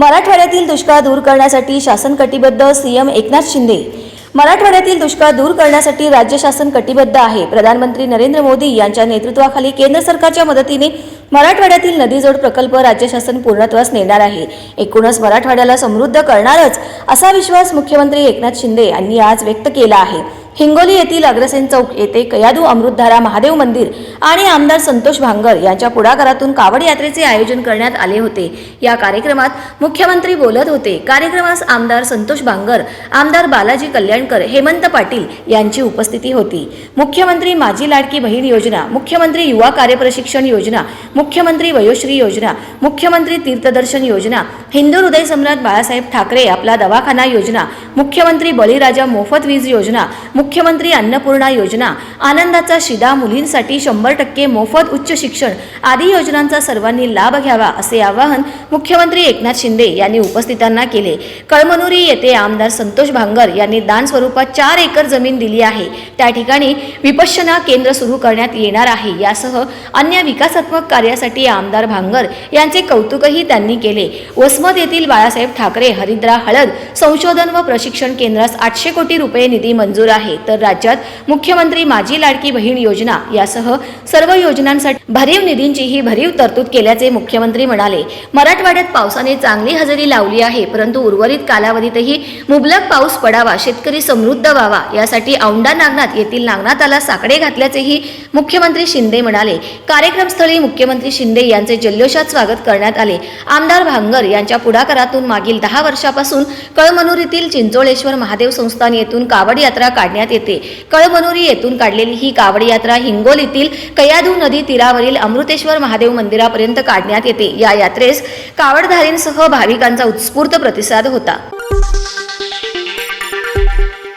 मराठवाड्यातील दुष्काळ दूर करण्यासाठी शासन कटिबद्ध सीएम एकनाथ शिंदे. मराठवाड्यातील दुष्काळ दूर करण्यासाठी राज्य शासन कटिबद्ध आहे. प्रधानमंत्री नरेंद्र मोदी यांच्या नेतृत्वाखाली केंद्र सरकारच्या मदतीने मराठवाड्यातील नदीजोड प्रकल्प राज्य शासन पूर्णत्वास नेणार आहे. एकूणच मराठवाड्याला समृद्ध करणारच असा विश्वास मुख्यमंत्री एकनाथ शिंदे यांनी आज व्यक्त केला आहे. हिंगोली येथील अग्रसेन चौक येथे कयादू अमृतधारा महादेव मंदिर आणि आमदार संतोष भांगर यांच्या पुढाकारातून कावड यात्रेचे आयोजन करण्यात आले होते. या कार्यक्रमात मुख्यमंत्री बोलत होते. कार्यक्रमास आमदार संतोष भांगर आमदार बालाजी कल्याणकर हेमंत पाटील यांची उपस्थिती होती. मुख्यमंत्री माझी लाडकी बहीण योजना मुख्यमंत्री युवा कार्यप्रशिक्षण योजना मुख्यमंत्री वयोश्री योजना मुख्यमंत्री तीर्थदर्शन योजना हिंदू हृदय सम्राट बाळासाहेब ठाकरे आपला दवाखाना योजना मुख्यमंत्री बळीराजा मोफत वीज योजना मुख्यमंत्री अन्नपूर्णा योजना आनंदाचा शिदा मुलींसाठी शंभर टक्के मोफत उच्च शिक्षण आदी योजनांचा सर्वांनी लाभ घ्यावा असे आवाहन मुख्यमंत्री एकनाथ शिंदे यांनी उपस्थितांना केले. कळमनुरी येथे आमदार संतोष भांगर यांनी दान स्वरूपात चार एकर जमीन दिली आहे. त्या ठिकाणी विपश्यना केंद्र सुरू करण्यात येणार आहे. यासह अन्य विकासात्मक कार्यासाठी आमदार भांगर यांचे कौतुकही त्यांनी केले. वसमत येथील बाळासाहेब ठाकरे हरिद्रा हळद संशोधन व प्रशिक्षण केंद्रास आठशे कोटी रुपये निधी मंजूर आहे. तर राज्यात मुख्यमंत्री माझी लाडकी बहीण योजना यासह सर्व योजनांसाठी भरीव निधींचीही भरीव तरतूद केल्याचे मुख्यमंत्री म्हणाले. मराठवाड्यात पावसाने चांगली हजेरी लावली आहे परंतु उर्वरित कालावधीतही मुबलक पाऊस पडावा शेतकरी समृद्ध व्हावा यासाठी औंढा नागनाथ येथील नागनाथाला साकडे घातल्याचेही मुख्यमंत्री शिंदे म्हणाले. कार्यक्रमस्थळी मुख्यमंत्री शिंदे यांचे जल्लोषात स्वागत करण्यात आले. आमदार भांगर यांच्या पुढाकारातून मागील दहा वर्षापासून कळमनुरीतील चिंचोळेश्वर महादेव संस्थान येथून कावड यात्रा काढण्यात येते. कळमनुरी येथून काढलेली ही कावड यात्रा हिंगोलीतील कयाधू नदी तीरावरील अमृतेश्वर महादेव मंदिरापर्यंत काढण्यात येते. या यात्रेस कावडधारींसह भाविकांचा उत्स्फूर्त प्रतिसाद होता.